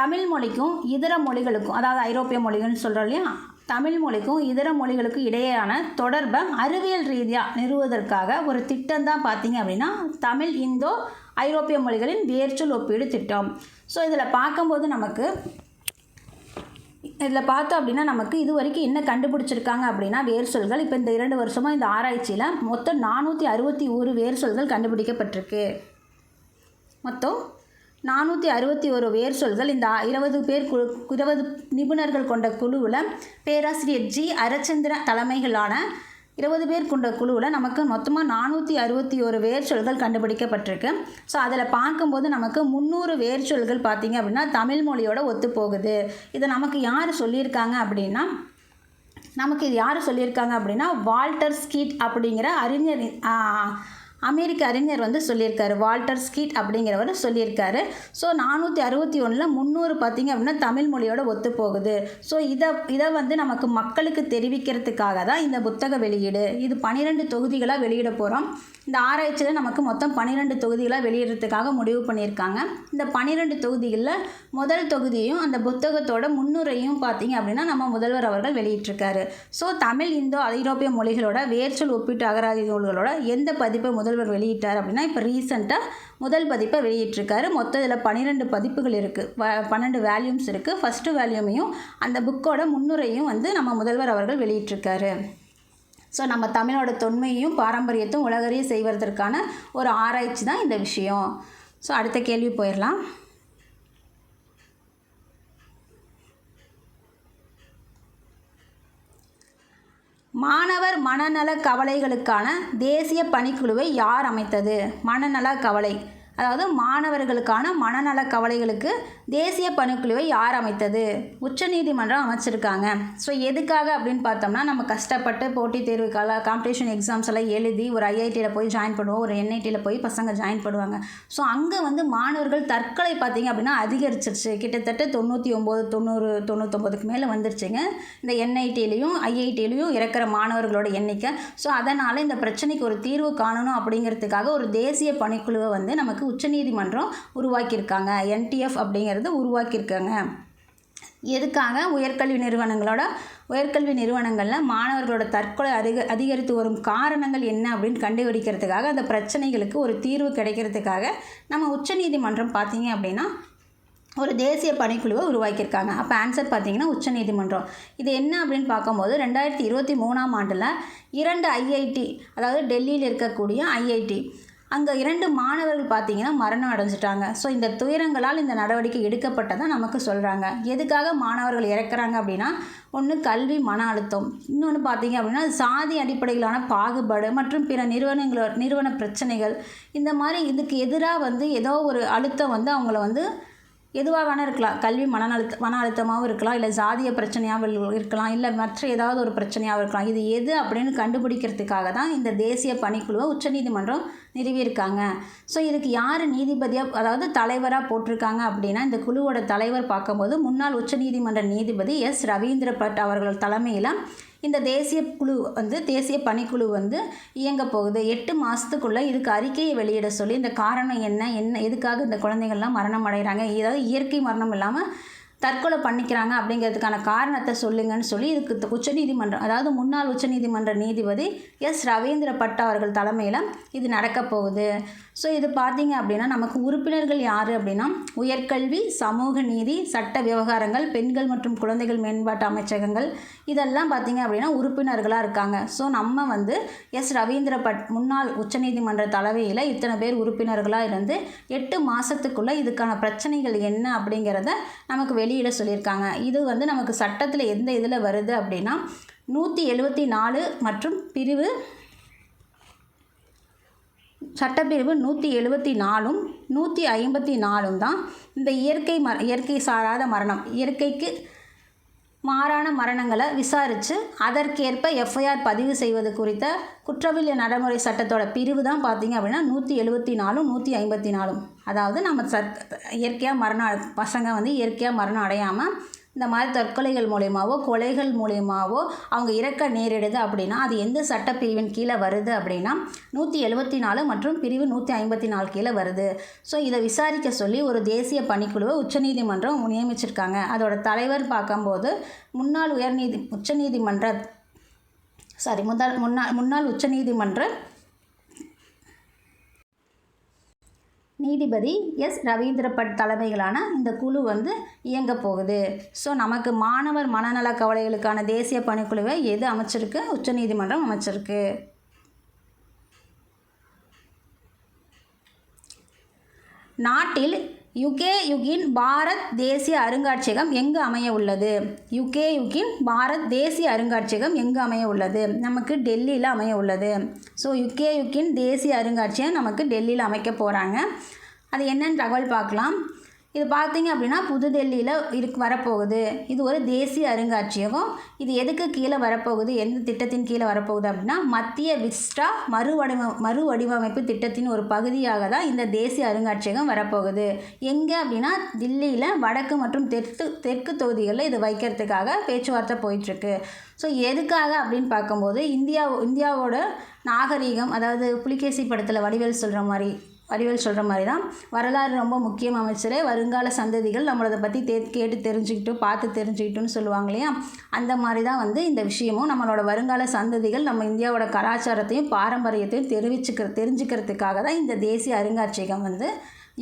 தமிழ் மொழிக்கும் இதர மொழிகளுக்கும் அதாவது ஐரோப்பிய மொழிகள்னு சொல்கிறோம் இல்லையா தமிழ் மொழிக்கும் இதர மொழிகளுக்கும் இடையேயான தொடர்பை அறிவியல் ரீதியாக நிறுவுவதற்காக ஒரு திட்டம் தான் பார்த்தீங்க அப்படின்னா தமிழ் இந்தோ ஐரோப்பிய மொழிகளின் வேர்ச்சொல் ஒப்பீடு திட்டம். ஸோ இதில் பார்க்கும்போது நமக்கு இதில் பார்த்தோம் அப்படின்னா நமக்கு இது வரைக்கும் என்ன கண்டுபிடிச்சிருக்காங்க அப்படின்னா வேர் சொல்கள் இப்போ இந்த இரண்டு வருஷமாக இந்த ஆராய்ச்சியில் மொத்தம் நானூற்றி அறுபத்தி ஒரு வேர் சொல்கள் கண்டுபிடிக்கப்பட்டிருக்கு. மொத்தம் நானூற்றி அறுபத்தி ஒரு வேர் சொல்கள் இந்த இருபது பேர் குழு இருபது நிபுணர்கள் கொண்ட குழுவில் பேராசிரியர் ஜி அரச்சந்திர தலைமைகளான இருபது பேர் கொண்ட குழுவில் நமக்கு மொத்தமாக நானூற்றி அறுபத்தி ஒரு வேர் சொல்கள் கண்டுபிடிக்கப்பட்டிருக்கு. ஸோ அதில் பார்க்கும்போது நமக்கு முந்நூறு வேர் சொல்கள் பார்த்தீங்க அப்படின்னா தமிழ் மொழியோட ஒத்து போகுது இதை நமக்கு யார் சொல்லியிருக்காங்க அப்படின்னா நமக்கு இது யார் சொல்லியிருக்காங்க அப்படின்னா வால்டர் ஸ்கீட் அப்படிங்கிற அறிஞர் அமெரிக்க அறிஞர் வந்து சொல்லியிருக்காரு. வால்டர் ஸ்கீட் அப்படிங்கிறவர் சொல்லியிருக்காரு. ஸோ நானூற்றி அறுபத்தி ஒன்றில் முந்நூறு பார்த்திங்க அப்படின்னா தமிழ் மொழியோட ஒத்து போகுது. ஸோ இதை இதை வந்து நமக்கு மக்களுக்கு தெரிவிக்கிறதுக்காக தான் இந்த புத்தக வெளியீடு. இது பன்னிரெண்டு தொகுதிகளாக வெளியிட போகிறோம் இந்த ஆராய்ச்சியில் நமக்கு மொத்தம் பன்னிரெண்டு தொகுதிகளாக வெளியிடுறதுக்காக முடிவு பண்ணியிருக்காங்க. இந்த பன்னிரெண்டு தொகுதிகளில் முதல் தொகுதியும் அந்த புத்தகத்தோட முன்னுரையும் பார்த்தீங்க அப்படின்னா நம்ம முதல்வர் அவர்கள் வெளியிட்டிருக்காரு. ஸோ தமிழ் இந்தோ ஐரோப்பிய மொழிகளோட வேர்ச்சொல் ஒப்பீட்டு அகராதி நூல்களோட எந்த பதிப்பை முதல் முதல்வர் வெளியிட்டார் அப்படின்னா இப்போ ரீசெண்டாக முதல் பதிப்பை வெளியிட்டிருக்காரு. மொத்தம் இதில் பன்னிரெண்டு பதிப்புகள் இருக்குது பன்னெண்டு வேல்யூம்ஸ் இருக்குது ஃபஸ்ட்டு வேல்யூமையும் அந்த புக்கோட முன்னுரையும் வந்து நம்ம முதல்வர் அவர்கள் வெளியிட்டிருக்காரு. ஸோ நம்ம தமிழோட தொன்மையையும் பாரம்பரியத்தையும் உலகறிய செய்வதற்கான ஒரு ஆராய்ச்சி தான் இந்த விஷயம். ஸோ அடுத்த கேள்வி போயிடலாம். மாணவர் மனநல கவலைகளுக்கான தேசிய பணிக்குழுவை யார் அமைத்தது? மனநல கவலை. அதாவது மாணவர்களுக்கான மனநல கவலைகளுக்கு தேசிய பணிக்குழுவை யார் அமைத்தது? உச்சநீதிமன்றம் அமைச்சிருக்காங்க. ஸோ எதுக்காக அப்படின்னு பார்த்தோம்னா நம்ம கஷ்டப்பட்டு போட்டித் தேர்வுக்கால காம்படிஷன் எக்ஸாம்ஸ் எல்லாம் எழுதி ஒரு ஐஐடியில் போய் ஜாயின் பண்ணுவோம். ஒரு என்ஐடியில் போய் பசங்க ஜாயின் பண்ணுவாங்க. ஸோ அங்கே வந்து மாணவர்கள் தற்கொலை பார்த்தீங்க அப்படின்னா அதிகரிச்சிருச்சு. கிட்டத்தட்ட தொண்ணூற்றி ஒம்பது தொண்ணூறு தொண்ணூத்தொம்பதுக்கு மேலே வந்துருச்சுங்க. இந்த என்ஐடிலையும் ஐஐடிலையும் இறக்குற மாணவர்களோட எண்ணிக்கை. ஸோ அதனால் இந்த பிரச்சனைக்கு ஒரு தீர்வு காணணும் அப்படிங்கிறதுக்காக ஒரு தேசிய பணிக்குழுவை வந்து நமக்கு உச்சநீதிமன்றம் உருவாக்கியிருக்காங்க. என்டிஎஃப் அப்படிங்கிறது உருவாக்கியிருக்காங்க. எதுக்காக? உயர்கல்வி நிறுவனங்களோட உயர்கல்வி நிறுவனங்களில் மாணவர்களோட தற்கொலை அதிக அதிகரித்து வரும் காரணங்கள் என்ன அப்படின்னு கண்டுபிடிக்கிறதுக்காக அந்த பிரச்சனைகளுக்கு ஒரு தீர்வு கிடைக்கிறதுக்காக நம்ம உச்சநீதிமன்றம் பார்த்தீங்க அப்படின்னா ஒரு தேசிய பணிக்குழுவை உருவாக்கியிருக்காங்க. அப்போ ஆன்சர் பார்த்தீங்கன்னா உச்சநீதிமன்றம். இது என்ன அப்படின்னு பார்க்கும்போது ரெண்டாயிரத்தி இருபத்தி மூணாம் ஆண்டில் இரண்டு ஐஐடி அதாவது டெல்லியில் இருக்கக்கூடிய ஐஐடி அங்கே இரண்டு மாணவர்கள் பார்த்தீங்கன்னா மரணம் அடைஞ்சிட்டாங்க. ஸோ இந்த துயரங்களால் இந்த நடவடிக்கை எடுக்கப்பட்டதான் நமக்கு சொல்கிறாங்க எதுக்காக மாணவர்கள் இறக்குறாங்க அப்படின்னா ஒன்று கல்வி மன அழுத்தம். இன்னொன்று பார்த்தீங்க அப்படின்னா சாதி அடிப்படையிலான பாகுபாடு மற்றும் பிற நிறுவனங்களோட நிறுவன பிரச்சனைகள். இந்த மாதிரி இதுக்கு எதிராக வந்து ஏதோ ஒரு அழுத்தம் வந்து அவங்கள வந்து எதுவாக வேணால் இருக்கலாம். கல்வி மன அழுத்த மன அழுத்தமாகவும் இருக்கலாம். இல்லை ஜாதிய பிரச்சனையாகவும் இருக்கலாம். இல்லை மற்ற ஏதாவது ஒரு பிரச்சனையாகவும் இருக்கலாம். இது எது அப்படின்னு கண்டுபிடிக்கிறதுக்காக தான் இந்த தேசிய பணிக்குழுவை உச்சநீதிமன்றம் நிறுவியிருக்காங்க. ஸோ இதுக்கு யார் நீதிபதியாக அதாவது தலைவராக போட்டிருக்காங்க அப்படின்னா இந்த குழுவோட தலைவர் பார்க்கும்போது முன்னாள் உச்சநீதிமன்ற நீதிபதி எஸ். ரவீந்திர பட் அவர்கள் தலைமையில் இந்த தேசிய குழு வந்து தேசிய பணிக்குழு வந்து இயங்க போகுது. எட்டு மாதத்துக்குள்ளே இதுக்கு அறிக்கையை வெளியிட சொல்லி இந்த காரணம் என்ன என்ன எதுக்காக இந்த குழந்தைகள்லாம் மரணம் அடைகிறாங்க ஏதாவது இயற்கை மரணம் இல்லாமல் தற்கொலை பண்ணிக்கிறாங்க அப்படிங்கிறதுக்கான காரணத்தை சொல்லுங்கன்னு சொல்லி இதுக்கு உச்சநீதிமன்றம் அதாவது முன்னாள் உச்சநீதிமன்ற நீதிபதி எஸ். ரவீந்திர பட் அவர்கள் தலைமையில் இது நடக்க போகுது. ஸோ இது பார்த்தீங்க அப்படின்னா நமக்கு உறுப்பினர்கள் யார் அப்படின்னா உயர்கல்வி சமூக நீதி சட்ட விவகாரங்கள் பெண்கள் மற்றும் குழந்தைகள் மேம்பாட்டு அமைச்சகங்கள் இதெல்லாம் பார்த்தீங்க அப்படின்னா உறுப்பினர்களாக இருக்காங்க. ஸோ நம்ம வந்து எஸ். ரவீந்திர பட் முன்னாள் உச்சநீதிமன்ற தலைவையில் இத்தனை பேர் உறுப்பினர்களாக இருந்து எட்டு மாதத்துக்குள்ளே இதுக்கான பிரச்சனைகள் என்ன அப்படிங்கிறத நமக்கு வெளியிட சொல்லியிருக்காங்க. இது வந்து நமக்கு சட்டத்தில் எந்த இதில் வருது அப்படின்னா நூற்றி எழுபத்தி நாலு மற்றும் பிரிவு சட்டப்பிரிவு நூற்றி எழுபத்தி நாலும் நூற்றி ஐம்பத்தி நாலும் தான் இந்த இயற்கை மர இயற்கை சாராத மரணம். இயற்கைக்கு மாறான மரணங்களை விசாரித்து அதற்கேற்ப எஃப்ஐஆர் பதிவு செய்வது குறித்த குற்றவியல் நடைமுறை சட்டத்தோட பிரிவு தான் பார்த்தீங்க அப்படின்னா நூற்றி எழுபத்தி நாலும் நூற்றி ஐம்பத்தி நாலும். அதாவது நம்ம சத் இயற்கையாக மரணம் பசங்க வந்து இயற்கையாக மரணம் அடையாமல் இந்த மாதிரி தற்கொலைகள் மூலியமாவோ கொலைகள் மூலியமாவோ அவங்க இறக்க நேரிடுது அப்படின்னா அது எந்த சட்டப்பிரிவின் கீழே வருது அப்படின்னா நூற்றி எழுபத்தி நாலு மற்றும் பிரிவு நூற்றி ஐம்பத்தி நாலு கீழே வருது. ஸோ இதை விசாரிக்க சொல்லி ஒரு தேசிய பணிக்குழுவை உச்சநீதிமன்றம் நியமிச்சிருக்காங்க. அதோட தலைவர் பார்க்கும்போது முன்னாள் உயர்நீதி உச்சநீதிமன்ற சாரி முதல் முன்னாள் முன்னாள் உச்சநீதிமன்ற நீதிபதி எஸ். ரவீந்திர பட் தலைமையிலான இந்த குழு வந்து இயங்க போகுது. ஸோ நமக்கு மாணவர் மனநல கவலைகளுக்கான தேசிய பணிக்குழுவை எது அமைச்சிருக்கு? உச்சநீதிமன்றம் அமைச்சிருக்கு. நாட்டில் யுகே யுகின் பாரத் தேசிய அருங்காட்சியகம் எங்கு அமைய உள்ளது? யுகே யுகின் பாரத் தேசிய அருங்காட்சியகம் எங்கு அமைய உள்ளது? நமக்கு டெல்லியில் அமைய உள்ளது. ஸோ யுகே யுகின் தேசிய அருங்காட்சியகம் நமக்கு டெல்லியில் அமைக்க போகிறாங்க அது என்னென்னு தகவல் பார்க்கலாம். இது பார்த்தீங்க அப்படின்னா புதுடெல்லியில் இருக்கு வரப்போகுது. இது ஒரு தேசிய அருங்காட்சியகம். இது எதுக்கு கீழே வரப்போகுது? எந்த திட்டத்தின் கீழே வரப்போகுது அப்படின்னா மத்திய விஸ்டா மறுவடிவ மறுவடிவமைப்பு திட்டத்தின் ஒரு பகுதியாக தான் இந்த தேசிய அருங்காட்சியகம் வரப்போகுது. எங்கே அப்படின்னா தில்லியில் வடக்கு மற்றும் தெற்கு தெற்கு தொகுதிகளில் இது வைக்கிறதுக்காக பேச்சுவார்த்தை போயிட்டுருக்கு. ஸோ எதுக்காக அப்படின்னு பார்க்கும்போது இந்தியா இந்தியாவோட நாகரீகம் அதாவது புலிகேசி படத்தில் வடிவேல் சொல்கிற மாதிரி வடிவேல் சொல்கிற மாதிரி தான் வரலாறு ரொம்ப முக்கியம் அமைச்சரே. வருங்கால சந்ததிகள் நம்மளதை பற்றி தே கேட்டு தெரிஞ்சுக்கிட்டு பார்த்து தெரிஞ்சுக்கிட்டுன்னு சொல்லுவாங்க இல்லையா? அந்த மாதிரி தான் வந்து இந்த விஷயமும் நம்மளோட வருங்கால சந்ததிகள் நம்ம இந்தியாவோட கலாச்சாரத்தையும் பாரம்பரியத்தையும் தெரிவிச்சுக்கிற தெரிஞ்சுக்கிறதுக்காக தான் இந்த தேசிய அருங்காட்சியகம் வந்து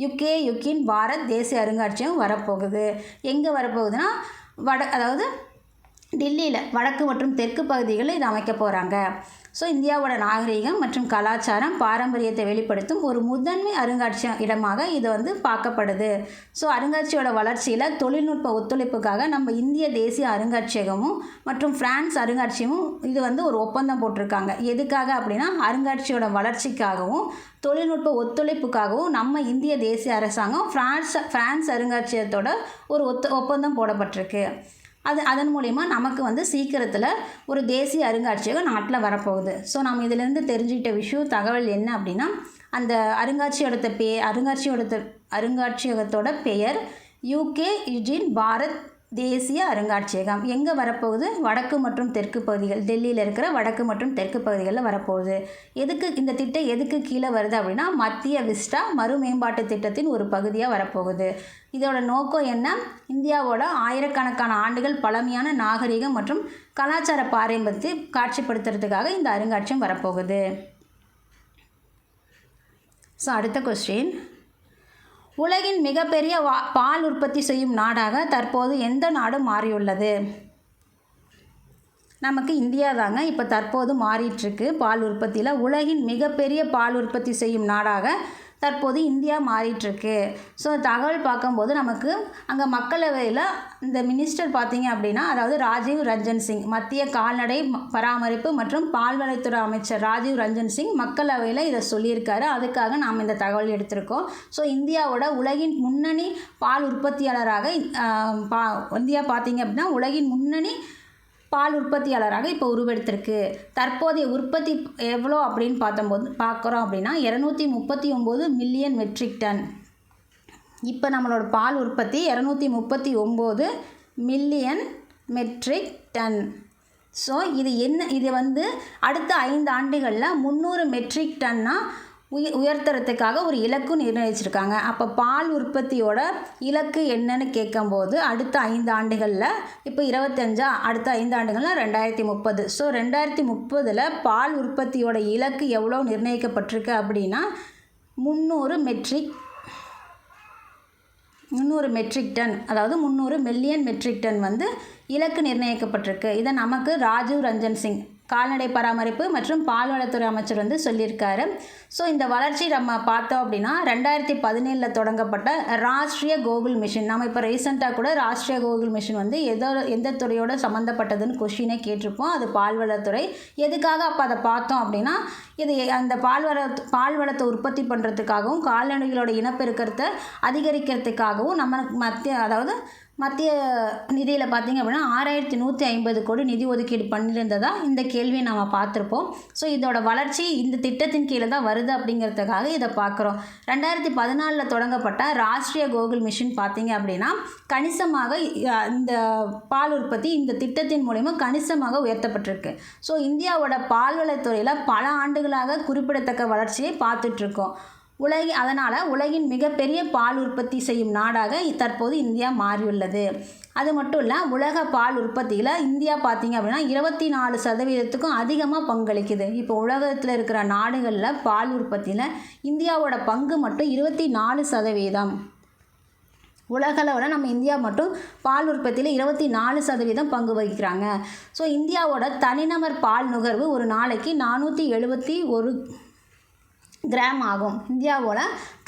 யுகே யுக்கின் பாரத் தேசிய அருங்காட்சியகம் வரப்போகுது. எங்கே வரப்போகுதுன்னா வட அதாவது டெல்லியில் வடக்கு மற்றும் தெற்கு பகுதிகளில் இது அமைக்க போகிறாங்க ஸோ இந்தியாவோட நாகரீகம் மற்றும் கலாச்சாரம் பாரம்பரியத்தை வெளிப்படுத்தும் ஒரு முதன்மை அருங்காட்சியம் இடமாக இது வந்து பார்க்கப்படுது. ஸோ அருங்காட்சியோட வளர்ச்சியில் தொழில்நுட்ப ஒத்துழைப்புக்காக நம்ம இந்திய தேசிய அருங்காட்சியகமும் மற்றும் பிரான்ஸ் அருங்காட்சியகமும் இது வந்து ஒரு ஒப்பந்தம் போட்டிருக்காங்க. எதுக்காக அப்படின்னா அருங்காட்சியோட வளர்ச்சிக்காகவும் தொழில்நுட்ப ஒத்துழைப்புக்காகவும் நம்ம இந்திய தேசிய அரசாங்கம் ஃப்ரான்ஸ் ஃப்ரான்ஸ் அருங்காட்சியகத்தோட ஒரு ஒத்து ஒப்பந்தம் போடப்பட்டிருக்கு. அது அதன் மூலிமா நமக்கு வந்து சீக்கிரத்தில் ஒரு தேசிய அருங்காட்சியகம் நாட்டில் வரப்போகுது. ஸோ நம்ம இதிலேருந்து தெரிஞ்சுக்கிட்ட விஷயம் தகவல் என்ன அப்படின்னா அந்த அருங்காட்சியகத்தை பே அருங்காட்சியகத்தை அருங்காட்சியகத்தோட பெயர் யூகே யுஜின் பாரத் தேசிய அருங்காட்சியகம். எங்கே வரப்போகுது? வடக்கு மற்றும் தெற்கு பகுதிகள். டெல்லியில் இருக்கிற வடக்கு மற்றும் தெற்கு பகுதிகளில் வரப்போகுது. எதுக்கு இந்த திட்டம் எதுக்கு கீழே வருது அப்படின்னா மத்திய விஸ்டா மறு மேம்பாட்டு திட்டத்தின் ஒரு பகுதியாக வரப்போகுது. இதோட நோக்கம் என்ன? இந்தியாவோட ஆயிரக்கணக்கான ஆண்டுகள் பழமையான நாகரிகம் மற்றும் கலாச்சார பாரம்பரியத்தை காட்சிப்படுத்துறதுக்காக இந்த அருங்காட்சியம் வரப்போகுது. ஸோ அடுத்த கொஸ்டின் உலகின் மிகப்பெரிய வா பால் உற்பத்தி செய்யும் நாடாக தற்போது எந்த நாடு மாறியுள்ளது? நமக்கு இந்தியா தாங்க இப்போ தற்போது மாறிட்டுருக்கு. பால் உற்பத்தியில் உலகின் மிகப்பெரிய பால் உற்பத்தி செய்யும் நாடாக தற்போது இந்தியா மாறிட்டுருக்கு. ஸோ தகவல் பார்க்கும்போது நமக்கு அங்கே மக்களவையில் இந்த மினிஸ்டர் பார்த்தீங்க அப்படின்னா அதாவது ராஜீவ் ரஞ்சன் சிங் மத்திய கால்நடை பராமரிப்பு மற்றும் பால்வளைத்துறை அமைச்சர் ராஜீவ் ரஞ்சன் சிங் மக்களவையில் இதை சொல்லியிருக்காரு. அதுக்காக நாம் இந்த தகவல் எடுத்திருக்கோம். ஸோ இந்தியாவோட உலகின் முன்னணி பால் உற்பத்தியாளராக பா இந்தியா பார்த்தீங்க அப்படின்னா உலகின் முன்னணி பால் உற்பத்தியாளராக இப்போ உருவெடுத்திருக்கு. தற்போதைய உற்பத்தி எவ்வளோ அப்படின்னு பார்த்தம்போது பார்க்குறோம் அப்படின்னா இரநூத்தி முப்பத்தி ஒம்பது மில்லியன் மெட்ரிக் டன். இப்போ நம்மளோட பால் உற்பத்தி இரநூத்தி முப்பத்தி ஒம்பது மில்லியன் மெட்ரிக் டன். ஸோ இது என்ன இது வந்து அடுத்த ஐந்து ஆண்டுகளில் முந்நூறு மெட்ரிக் டன்னா உய உயர்த்துறதுக்காக ஒரு இலக்கு நிர்ணயிச்சிருக்காங்க. அப்போ பால் உற்பத்தியோட இலக்கு என்னன்னு கேட்கும்போது அடுத்த ஐந்து ஆண்டுகளில் இப்போ இருபத்தஞ்சா அடுத்த ஐந்து ஆண்டுகளில் ரெண்டாயிரத்தி முப்பது. ஸோ ரெண்டாயிரத்தி முப்பதில் பால் உற்பத்தியோட இலக்கு எவ்வளோ நிர்ணயிக்கப்பட்டிருக்கு அப்படின்னா முந்நூறு மெட்ரிக் முந்நூறு மெட்ரிக் டன் அதாவது முந்நூறு மில்லியன் மெட்ரிக் டன் வந்து இலக்கு நிர்ணயிக்கப்பட்டிருக்கு. இதை நமக்கு ராஜீவ் ரஞ்சன் சிங் கால்நடை பராமரிப்பு மற்றும் பால்வளத்துறை அமைச்சர் வந்து சொல்லியிருக்காரு. ஸோ இந்த வளர்ச்சி நம்ம பார்த்தோம் அப்படின்னா ரெண்டாயிரத்தி பதினேழில் தொடங்கப்பட்ட ராஷ்ட்ரிய கோகுல் மிஷின். நம்ம இப்போ ரீசெண்டாக கூட ராஷ்ட்ரிய கோகுல் மிஷின் வந்து எதோ எந்த துறையோட சம்மந்தப்பட்டதுன்னு கொஷினே கேட்டிருப்போம். அது பால்வளத்துறை. எதுக்காக அப்போ அதை பார்த்தோம் அப்படின்னா இது அந்த பால்வள பால்வளத்தை உற்பத்தி பண்ணுறதுக்காகவும் கால்நடைகளோட இனப்பெருக்கத்தை அதிகரிக்கிறதுக்காகவும் நம்ம மத்திய அதாவது மத்திய நிதியில் பார்த்திங்க அப்படின்னா ஆறாயிரத்தி நூற்றி ஐம்பது கோடி நிதி ஒதுக்கீடு பண்ணியிருந்ததா இந்த கேள்வியை நம்ம பார்த்துருப்போம். ஸோ இதோட வளர்ச்சி இந்த திட்டத்தின் கீழே தான் வருது அப்படிங்கிறதுக்காக இதை பார்க்குறோம். ரெண்டாயிரத்தி பதினாலில் தொடங்கப்பட்ட ராஷ்ட்ரிய கோகுல் மிஷின் பார்த்திங்க அப்படின்னா கணிசமாக இந்த பால் உற்பத்தி இந்த திட்டத்தின் மூலயமா கணிசமாக உயர்த்தப்பட்டிருக்கு. ஸோ இந்தியாவோட பால்வளத்துறையில் பல ஆண்டுகளாக குறிப்பிடத்தக்க வளர்ச்சியை பார்த்துட்ருக்கோம் உலகி அதனால் உலகின் மிகப்பெரிய பால் உற்பத்தி செய்யும் நாடாக தற்போது இந்தியா மாறியுள்ளது. அது மட்டும் இல்லை உலக பால் உற்பத்தியில் இந்தியா பார்த்திங்க அப்படின்னா இருபத்தி நாலு சதவீதத்துக்கும் அதிகமாக பங்களிக்குது. இப்போ உலகத்தில் இருக்கிற நாடுகளில் பால் உற்பத்தியில் இந்தியாவோட பங்கு மட்டும் இருபத்தி நாலு சதவீதம் உலகளவில் நம்ம இந்தியா மட்டும் பால் உற்பத்தியில் இருபத்தி நாலு சதவீதம் பங்கு வகிக்கிறாங்க. ஸோ இந்தியாவோட தனிநபர் பால் நுகர்வு ஒரு நாளைக்கு நானூற்றி எழுபத்தி ஒரு கிராம் ஆகும். இந்தியாவோட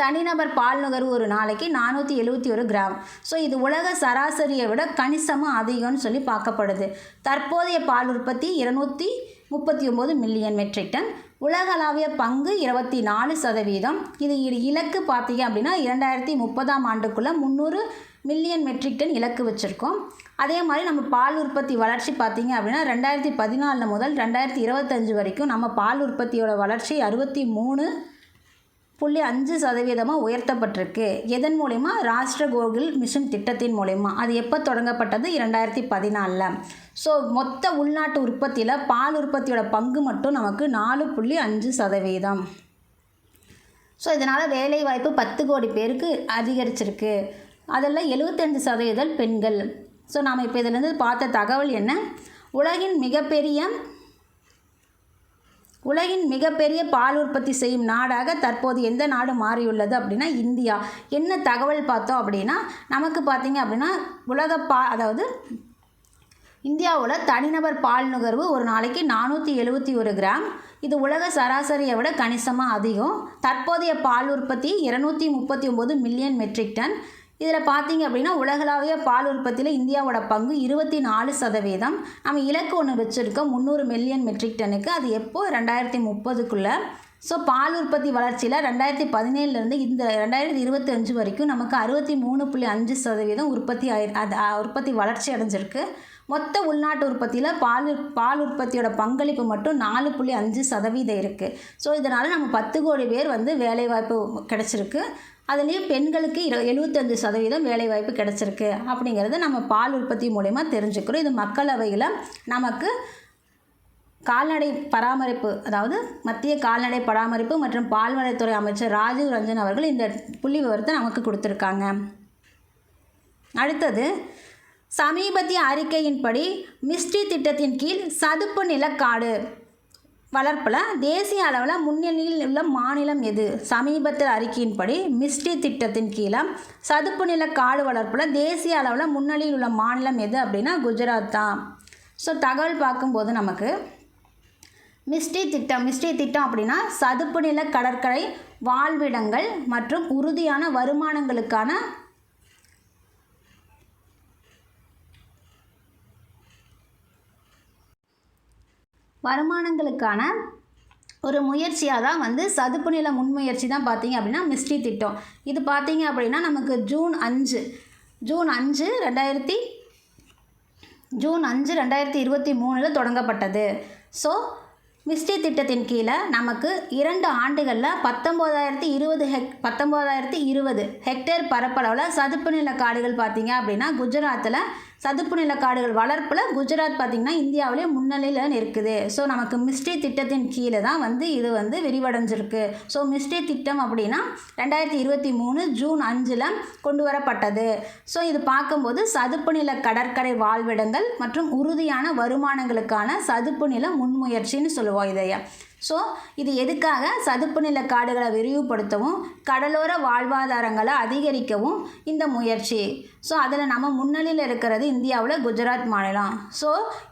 தனிநபர் பால் நுகர்வு ஒரு நாளைக்கு நானூற்றி எழுபத்தி ஒரு கிராம். ஸோ இது உலக சராசரியை விட கணிசமாக அதிகம்னு சொல்லி பார்க்கப்படுது. தற்போதைய பால் உற்பத்தி இருநூற்றி முப்பத்தி ஒம்பது மில்லியன் மெட்ரிக் டன். உலகளாவிய பங்கு இருபத்தி நாலு சதவீதம். இது இலக்கு பார்த்தீங்க அப்படின்னா இரண்டாயிரத்தி முப்பதாம் ஆண்டுக்குள்ளே முந்நூறு மில்லியன் மெட்ரிக் டன் இலக்கு வச்சுருக்கோம். அதே மாதிரி நம்ம பால் உற்பத்தி வளர்ச்சி பார்த்திங்க அப்படின்னா ரெண்டாயிரத்தி பதினாலில் முதல் ரெண்டாயிரத்தி இருபத்தஞ்சு வரைக்கும் நம்ம பால் உற்பத்தியோட வளர்ச்சி அறுபத்தி மூணு புள்ளி அஞ்சு சதவீதமாக உயர்த்தப்பட்டிருக்கு. எதன் மூலிமா ராஷ்டிர கோகுல் மிஷன் திட்டத்தின் மூலிமா அது எப்போ தொடங்கப்பட்டது? இரண்டாயிரத்தி பதினாலில். ஸோ மொத்த உள்நாட்டு உற்பத்தியில் பால் உற்பத்தியோட பங்கு மட்டும் நமக்கு நாலு புள்ளி அஞ்சு சதவீதம். ஸோ இதனால் வேலைவாய்ப்பு பத்து கோடி பேருக்கு அதிகரிச்சிருக்கு. அதில் எழுபத்தஞ்சு சதவீதம் பெண்கள். ஸோ நாம் இப்போ இதிலேருந்து பார்த்த தகவல் என்ன? உலகின் மிகப்பெரிய உலகின் மிகப்பெரிய பால் உற்பத்தி செய்யும் நாடாக தற்போது எந்த நாடு மாறியுள்ளது அப்படின்னா இந்தியா. என்ன தகவல் பார்த்தோம் அப்படின்னா நமக்கு பார்த்திங்க அப்படின்னா உலக பா அதாவது இந்தியாவில் தனிநபர் பால் நுகர்வு ஒரு நாளைக்கு நானூற்றி எழுபத்தி ஒரு கிராம். இது உலக சராசரியை விட கணிசமாக அதிகம். தற்போதைய பால் உற்பத்தி இரநூத்தி முப்பத்தி ஒம்பது மில்லியன் மெட்ரிக் டன். இதில் பார்த்தீங்க அப்படின்னா உலகளாவிய பால் உற்பத்தியில் இந்தியாவோட பங்கு இருபத்தி நாலு சதவீதம். நம்ம இலக்கு ஒன்று வச்சுருக்கோம் முந்நூறு மில்லியன் மெட்ரிக் டன்னுக்கு அது எப்போது ரெண்டாயிரத்தி முப்பதுக்குள்ளே. ஸோ பால் உற்பத்தி வளர்ச்சியில் ரெண்டாயிரத்தி பதினேழுலேருந்து இந்த ரெண்டாயிரத்தி இருபத்தஞ்சு வரைக்கும் நமக்கு அறுபத்தி மூணு புள்ளி அஞ்சு சதவீதம் உற்பத்தி ஆயி அது உற்பத்தி வளர்ச்சி அடைஞ்சிருக்கு. மொத்த உள்நாட்டு உற்பத்தியில் பால் பால் உற்பத்தியோட பங்களிப்பு மட்டும் நாலு புள்ளி அஞ்சு சதவீதம் இருக்குது ஸோ இதனால் நம்ம பத்து கோடி பேர் வந்து வேலைவாய்ப்பு கிடச்சிருக்கு. அதுலேயும் பெண்களுக்கு இரு எழுபத்தஞ்சு சதவீதம் வேலைவாய்ப்பு கிடச்சிருக்கு. அப்படிங்கிறத நம்ம பால் உற்பத்தி மூலயமா தெரிஞ்சுக்கிறோம். இது மக்களவையில் நமக்கு கால்நடை பராமரிப்பு அதாவது மத்திய கால்நடை பராமரிப்பு மற்றும் பால்வளத்துறை அமைச்சர் ராஜீவ் ரஞ்சன் அவர்கள் இந்த புள்ளி விவரத்தை நமக்கு கொடுத்துருக்காங்க. அடுத்தது சமீபத்திய அறிக்கையின்படி மிஸ்டி திட்டத்தின் கீழ் சதுப்பு நிலக்காடு வளர்ப்பில் தேசிய அளவில் முன்னணியில் உள்ள மாநிலம் எது? சமீபத்தில் அறிக்கையின்படி மிஸ்டி திட்டத்தின் கீழே சதுப்பு நில காடு வளர்ப்பில் தேசிய அளவில் முன்னணியில் உள்ள மாநிலம் எது அப்படின்னா குஜராத் தான். ஸோ தகவல் பார்க்கும்போது நமக்கு மிஸ்டி திட்டம் மிஸ்டி திட்டம் அப்படின்னா சதுப்பு நில கடற்கரை வாழ்விடங்கள் மற்றும் உறுதியான வருமானங்களுக்கான வருமானங்களுக்கான ஒரு முயற்சியாக தான் வந்து சதுப்பு நில முன்முயற்சி தான் பார்த்தீங்க அப்படின்னா மிஸ்டி திட்டம். இது பார்த்தீங்க அப்படின்னா நமக்கு ஜூன் அஞ்சு ஜூன் அஞ்சு ரெண்டாயிரத்தி ஜூன் அஞ்சு ரெண்டாயிரத்தி இருபத்தி மூணில் தொடங்கப்பட்டது. ஸோ மிஸ்டி திட்டத்தின் கீழே நமக்கு இரண்டு ஆண்டுகளில் பத்தொம்போதாயிரத்தி இருபது ஹெக் பத்தொம்போதாயிரத்தி இருபது ஹெக்டேர் பரப்பளவில் சதுப்பு நில காடுகள் பார்த்தீங்க அப்படின்னா குஜராத்தில் சதுப்பு நிலக்காடுகள் வளர்ப்பில் குஜராத் பார்த்திங்கன்னா இந்தியாவிலே முன்னிலையில் இருக்குது ஸோ நமக்கு மிஸ்ட்ரி திட்டத்தின் கீழே தான் வந்து இது வந்து விரிவடைஞ்சிருக்கு. ஸோ மிஸ்ட்ரி திட்டம் அப்படின்னா ரெண்டாயிரத்தி இருபத்தி மூணு ஜூன் அஞ்சில் கொண்டு வரப்பட்டது. ஸோ இது பார்க்கும்போது சதுப்பு நில கடற்கரை வாழ்விடங்கள் மற்றும் உறுதியான வருமானங்களுக்கான சதுப்பு நில முன்முயற்சின்னு சொல்லுவோம் இதைய. ஸோ இது எதுக்காக சதுப்பு நில காடுகளை விரிவுபடுத்தவும் கடலோர வாழ்வாதாரங்களை அதிகரிக்கவும் இந்த முயற்சி. ஸோ அதில் நம்ம முன்னணியில் இருக்கிறது இந்தியாவில் குஜராத் மாநிலம். ஸோ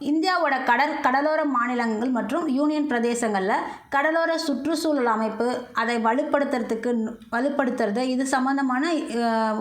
இந்தியாவோட கடல் கடலோர மாநிலங்கள் மற்றும் யூனியன் பிரதேசங்களில் கடலோர சுற்றுச்சூழல் அமைப்பு அதை வலுப்படுத்துறதுக்கு வலுப்படுத்துறது இது சம்மந்தமான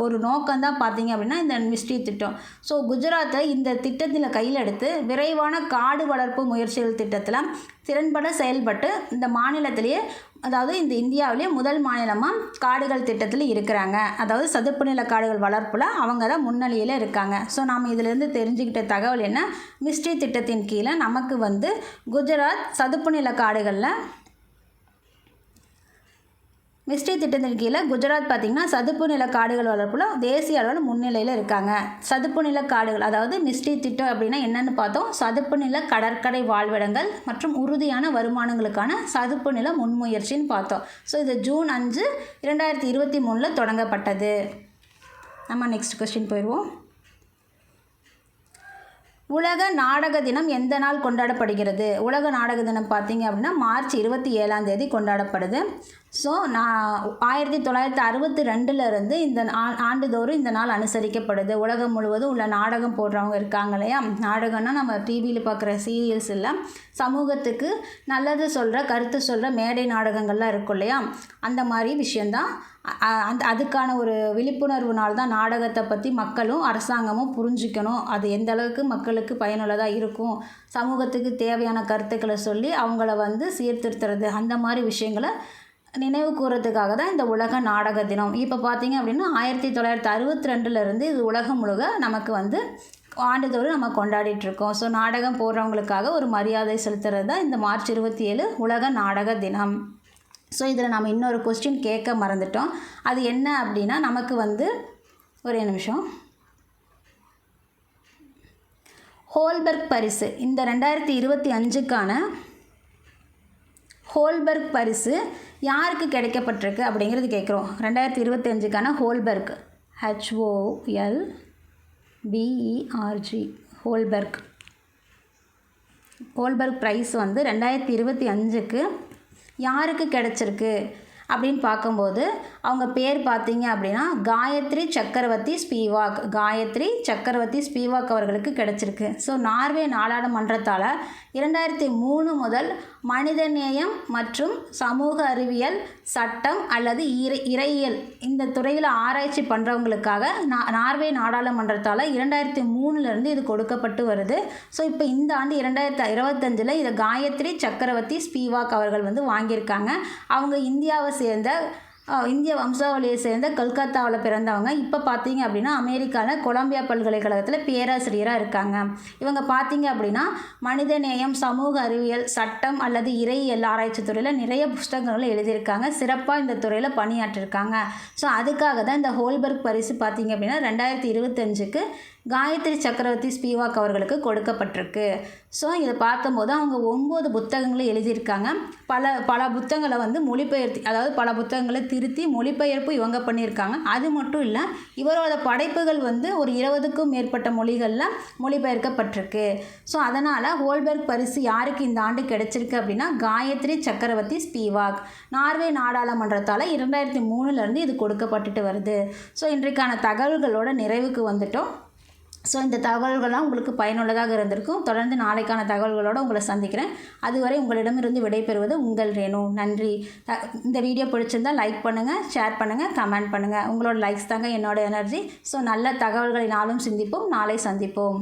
ஒரு நோக்கம்தான் பார்த்தீங்க அப்படின்னா இந்த மிஸ்ட்ரி திட்டம். ஸோ குஜராத்தை இந்த திட்டத்தில் கையில் எடுத்து விரைவான காடு வளர்ப்பு முயற்சிகள் திட்டத்தில் திறன்பட செயல்பட்டு இந்த மாநிலத்திலேயே அதாவது இந்த இந்தியாவிலேயே முதல் மாநிலமாக காடுகள் திட்டத்தில் இருக்கிறாங்க. அதாவது சதுப்பு நில காடுகள் வளர்ப்பில் அவங்க தான் முன்னணியில் இருக்காங்க. ஸோ நாம் இதிலேருந்து தெரிஞ்சுக்கிட்ட தகவல் என்ன? மிஸ்ட்ரி திட்டத்தின் கீழே நமக்கு வந்து குஜராத் சதுப்பு நில காடுகளில் மிஸ்ட்ரி திட்டத்தின் கீழே குஜராத் பார்த்திங்கன்னா சதுப்பு நில காடுகள் வளர்ப்பில் தேசிய அளவில் முன்னிலையில் இருக்காங்க. சதுப்பு நில காடுகள் அதாவது மிஸ்ட்ரி திட்டம் அப்படின்னா என்னென்னு பார்த்தோம். சதுப்பு நில கடற்கரை வாழ்விடங்கள் மற்றும் உறுதியான வருமானங்களுக்கான சதுப்பு நில முன்முயற்சின்னு பார்த்தோம். ஸோ இது ஜூன் அஞ்சு இரண்டாயிரத்தி இருபத்தி மூணில் தொடங்கப்பட்டது. நம்ம நெக்ஸ்ட் கொஸ்டின் போயிடுவோம். உலக நாடக தினம் எந்த நாள் கொண்டாடப்படுகிறது? உலக நாடக தினம் பார்த்தீங்க அப்படின்னா மார்ச் இருபத்தி ஏழாம் தேதி கொண்டாடப்படுது. ஸோ நான் ஆயிரத்தி தொள்ளாயிரத்தி அறுபத்தி ரெண்டுலேருந்து இந்த ஆண்டுதோறும் இந்த நாள் அனுசரிக்கப்படுது. உலகம் முழுவதும் உள்ள நாடகம் போடுறவங்க இருக்காங்க இல்லையா? நாடகம்னா நம்ம டிவியில் பார்க்குற சீரியல்ஸ் இல்லை. சமூகத்துக்கு நல்லது சொல்கிற கருத்து சொல்கிற மேடை நாடகங்கள்லாம் இருக்கும் இல்லையா? அந்த மாதிரி விஷயந்தான். அந்த அதுக்கான ஒரு விழிப்புணர்வு நாள் தான் நாடகத்தை பற்றி மக்களும் அரசாங்கமும் புரிஞ்சுக்கணும். அது எந்த அளவுக்கு மக்களுக்கு பயனுள்ளதாக இருக்கும்? சமூகத்துக்கு தேவையான கருத்துக்களை சொல்லி அவங்கள வந்து சீர்திருத்துறது. அந்த மாதிரி விஷயங்களை நினைவு கூறுறதுக்காக தான் இந்த உலக நாடக தினம். இப்போ பார்த்தீங்க அப்படின்னா ஆயிரத்தி தொள்ளாயிரத்தி அறுபத்தி ரெண்டுலேருந்து இது உலகம் முழுக நமக்கு வந்து ஆண்டுதோறும் நம்ம கொண்டாடிட்டுருக்கோம் ஸோ நாடகம் போடுறவங்களுக்காக ஒரு மரியாதை செலுத்துறது தான் இந்த மார்ச் இருபத்தி ஏழு உலக நாடக தினம். ஸோ இதில் நம்ம இன்னொரு கொஸ்டின் கேட்க மறந்துட்டோம். அது என்ன அப்படின்னா நமக்கு வந்து ஒரே நிமிஷம். ஹோல்பர்க் பரிசு. இந்த ரெண்டாயிரத்தி இருபத்தி அஞ்சுக்கான ஹோல்பர்க் பரிசு யாருக்கு கிடைக்கப்பட்டிருக்கு அப்படிங்கிறது கேட்குறோம். ரெண்டாயிரத்தி இருபத்தஞ்சுக்கான ஹோல்பர்க். ஹெச்ஓஎல் பிஇஆர்ஜி ஹோல்பர்க். ஹோல்பர்க் ப்ரைஸ் வந்து ரெண்டாயிரத்தி இருபத்தி அஞ்சுக்கு யாருக்கு கிடச்சிருக்கு? அப்படின்னு பார்க்கும்போது அவங்க பேர் பார்த்தீங்க அப்படின்னா காயத்ரி சக்கரவர்த்தி ஸ்பீவாக். காயத்ரி சக்கரவர்த்தி ஸ்பீவாக் அவர்களுக்கு கிடச்சிருக்கு. ஸோ நார்வே நாடாளுமன்றத்தால் இரண்டாயிரத்தி மூணு முதல் மனிதநேயம் மற்றும் சமூக அறிவியல் சட்டம் அல்லது இறை இறையியல் இந்த துறையில் ஆராய்ச்சி பண்ணுறவங்களுக்காக நா நார்வே நாடாளுமன்றத்தால் இரண்டாயிரத்தி மூணுலேருந்து இது கொடுக்கப்பட்டு வருது. ஸோ இப்போ இந்த ஆண்டு இரண்டாயிரத்தி இருபத்தஞ்சில் இதை காயத்ரி சக்கரவர்த்தி ஸ்பீவாக் அவர்கள் வந்து வாங்கியிருக்காங்க. அவங்க இந்தியாவை சேர்ந்த இந்திய வம்சாவளியை சேர்ந்த கல்கத்தாவில் பிறந்தவங்க. இப்போ பார்த்தீங்க அப்படின்னா அமெரிக்காவில் கொலம்பியா பல்கலைக்கழகத்தில் பேராசிரியராக இருக்காங்க. இவங்க பார்த்தீங்க அப்படின்னா மனிதநேயம் சமூக அறிவியல் சட்டம் அல்லது இறையியல் ஆராய்ச்சி துறையில் நிறைய புஸ்தகங்கள் எழுதியிருக்காங்க. சிறப்பாக இந்த துறையில் பணியாற்றிருக்காங்க. ஸோ அதுக்காக தான் இந்த ஹோல்பர்க் பரிசு பார்த்தீங்க அப்படின்னா ரெண்டாயிரத்தி இருபத்தஞ்சுக்கு காயத்ரி சக்கரவர்த்தி ஸ்பீவாக் அவர்களுக்கு கொடுக்கப்பட்டிருக்கு. ஸோ இதை பார்க்கும்போது அவங்க ஒம்பது புத்தகங்களை எழுதியிருக்காங்க. பல பல புத்தகங்களை வந்து மொழிபெயர்த்து அதாவது பல புத்தகங்களை திருத்தி மொழிபெயர்ப்பு இவங்க பண்ணியிருக்காங்க. அது மட்டும் இல்லை இவரோட படைப்புகள் வந்து ஒரு இருபதுக்கும் மேற்பட்ட மொழிகளில் மொழிபெயர்க்கப்பட்டிருக்கு. ஸோ அதனால் ஹோல்பர்க் பரிசு யாருக்கு இந்த ஆண்டு கிடைச்சிருக்கு அப்படின்னா காயத்ரி சக்கரவர்த்தி ஸ்பீவாக். நார்வே நாடாளுமன்றத்தால் இரண்டாயிரத்தி மூணுலேருந்து இது கொடுக்கப்பட்டுட்டு வருது. ஸோ இன்றைக்கான தகவல்களோட நிறைவுக்கு வந்துட்டோம். ஸோ இந்த தகவல்கள்லாம் உங்களுக்கு பயனுள்ளதாக இருந்திருக்கும். தொடர்ந்து நாளைக்கான தகவல்களோடு உங்களை சந்திக்கிறேன். அதுவரை உங்களிடமிருந்து விடைபெறுவது உங்கள் ரேணு. நன்றி. த- இந்த வீடியோ பிடிச்சிருந்தால் லைக் பண்ணுங்கள் ஷேர் பண்ணுங்கள் கமெண்ட் பண்ணுங்கள் உங்களோட லைக்ஸ் தாங்க என்னோட எனர்ஜி ஸோ நல்ல தகவல்களை நாளும் சிந்திப்போம். நாளை சந்திப்போம்.